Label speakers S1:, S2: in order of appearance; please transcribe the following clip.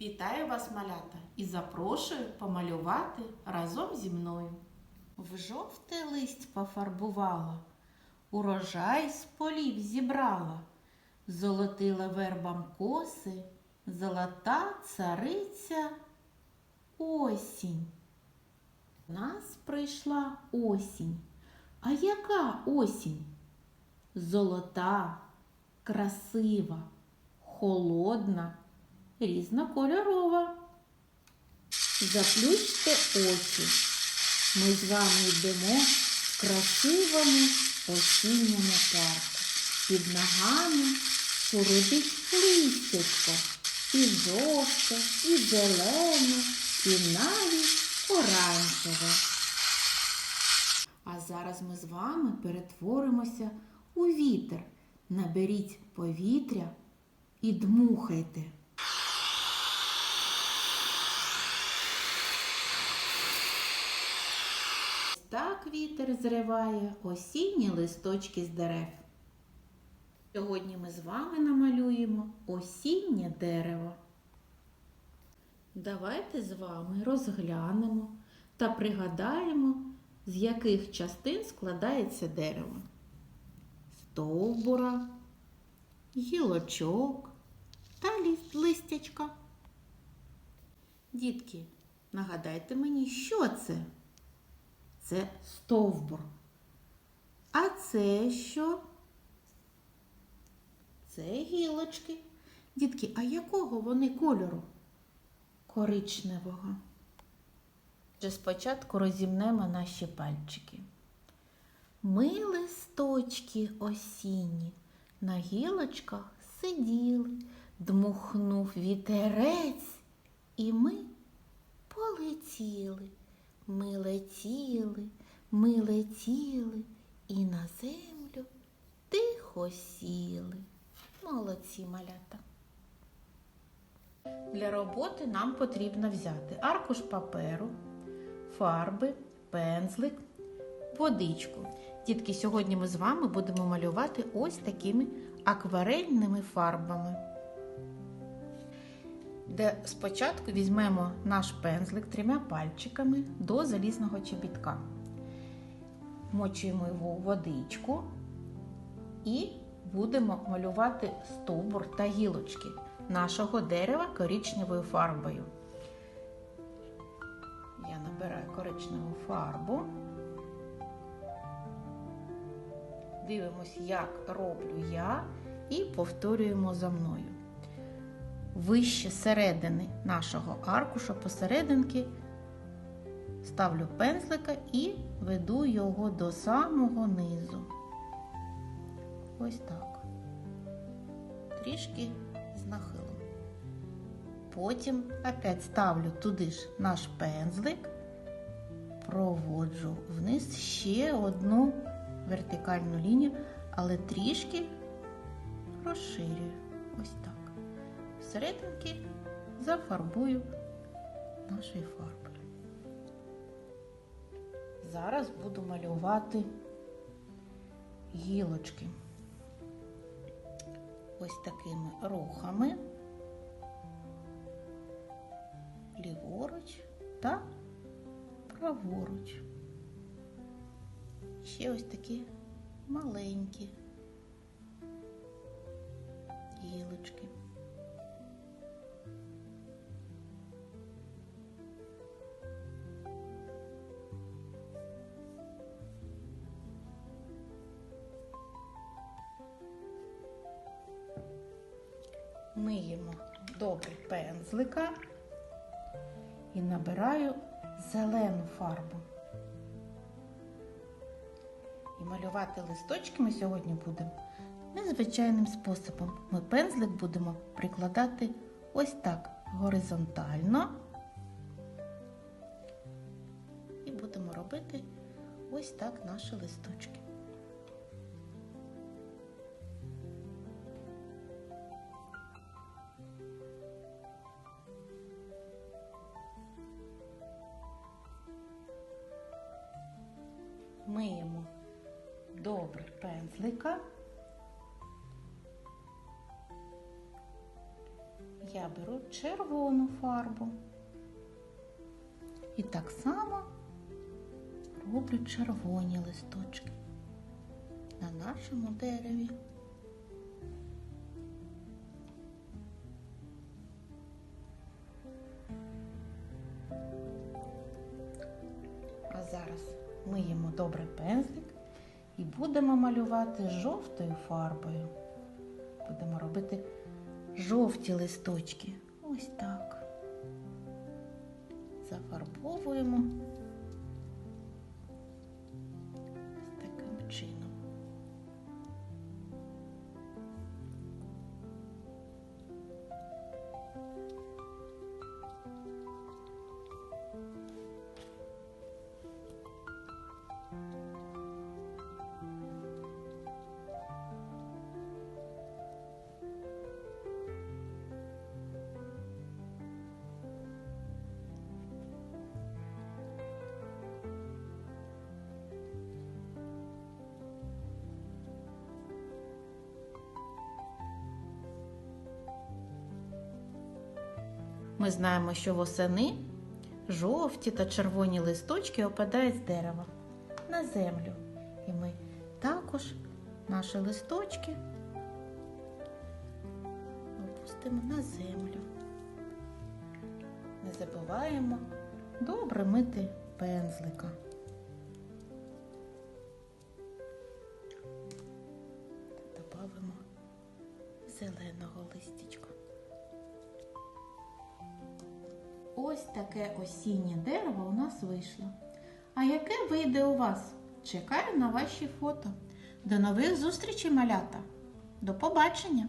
S1: Вітаю вас, малята, і запрошую помалювати разом зі мною. В жовте листь пофарбувала, урожай з полів зібрала, золотила вербам коси, золота цариця осінь. У нас прийшла осінь. А яка осінь? Золота, красива, холодна, різнокольорова. Заплющте очі. Ми з вами йдемо в красивому осінньому парку. Під ногами шурудить листячко. І жовте, і зелене, і навіть оранжеве. А зараз ми з вами перетворимося у вітер. Наберіть повітря і дмухайте. Так вітер зриває осінні листочки з дерев. Сьогодні ми з вами намалюємо осіннє дерево. Давайте з вами розглянемо та пригадаємо, з яких частин складається дерево. Стовбура, гілочок та листячка. Дітки, нагадайте мені, що це? Це стовбур. А це що? Це гілочки. Дітки, а якого вони кольору? Коричневого. Отже, спочатку розімнемо наші пальчики. Ми листочки осінні на гілочках сиділи, дмухнув вітерець, і ми полетіли. Ми летіли, ми летіли і на землю тихо сіли. Молодці малята. Для роботи нам потрібно взяти аркуш паперу, фарби, пензлик, водичку. Дітки, сьогодні ми з вами будемо малювати ось такими акварельними фарбами. Де спочатку візьмемо наш пензлик трьома пальчиками до залізного чобітка. Мочуємо його у водичку і будемо малювати стовбур та гілочки нашого дерева коричневою фарбою. Я набираю коричневу фарбу. Дивимось, як роблю я, і повторюємо за мною. Вище середини нашого аркуша посерединки ставлю пензлика і веду його до самого низу. Ось так. Трішки з нахилом. Потім опять ставлю туди ж наш пензлик, проводжу вниз ще одну вертикальну лінію, але трішки розширюю. Ось так. Всерединки зафарбую нашою фарбою. Зараз буду малювати гілочки ось такими рухами, ліворуч та праворуч. Ще ось такі маленькі гілочки. Миємо добре пензлика і набираю зелену фарбу. І малювати листочки ми сьогодні будемо незвичайним способом. Ми пензлик будемо прикладати ось так горизонтально. І будемо робити ось так наші листочки. Добре пензлика. я беру червону фарбу. І так само роблю червоні листочки на нашому дереві. А зараз миємо добре пензлик і будемо малювати жовтою фарбою. Будемо робити жовті листочки. Ось так. Зафарбовуємо Ми знаємо, що восени жовті та червоні листочки опадають з дерева на землю. І ми також наші листочки опустимо на землю. Не забуваємо добре мити пензлика. Добавимо зеленого листячка. Ось таке осіннє дерево у нас вийшло. А яке вийде у вас? Чекаю на ваші фото. До нових зустрічей, малята! До побачення!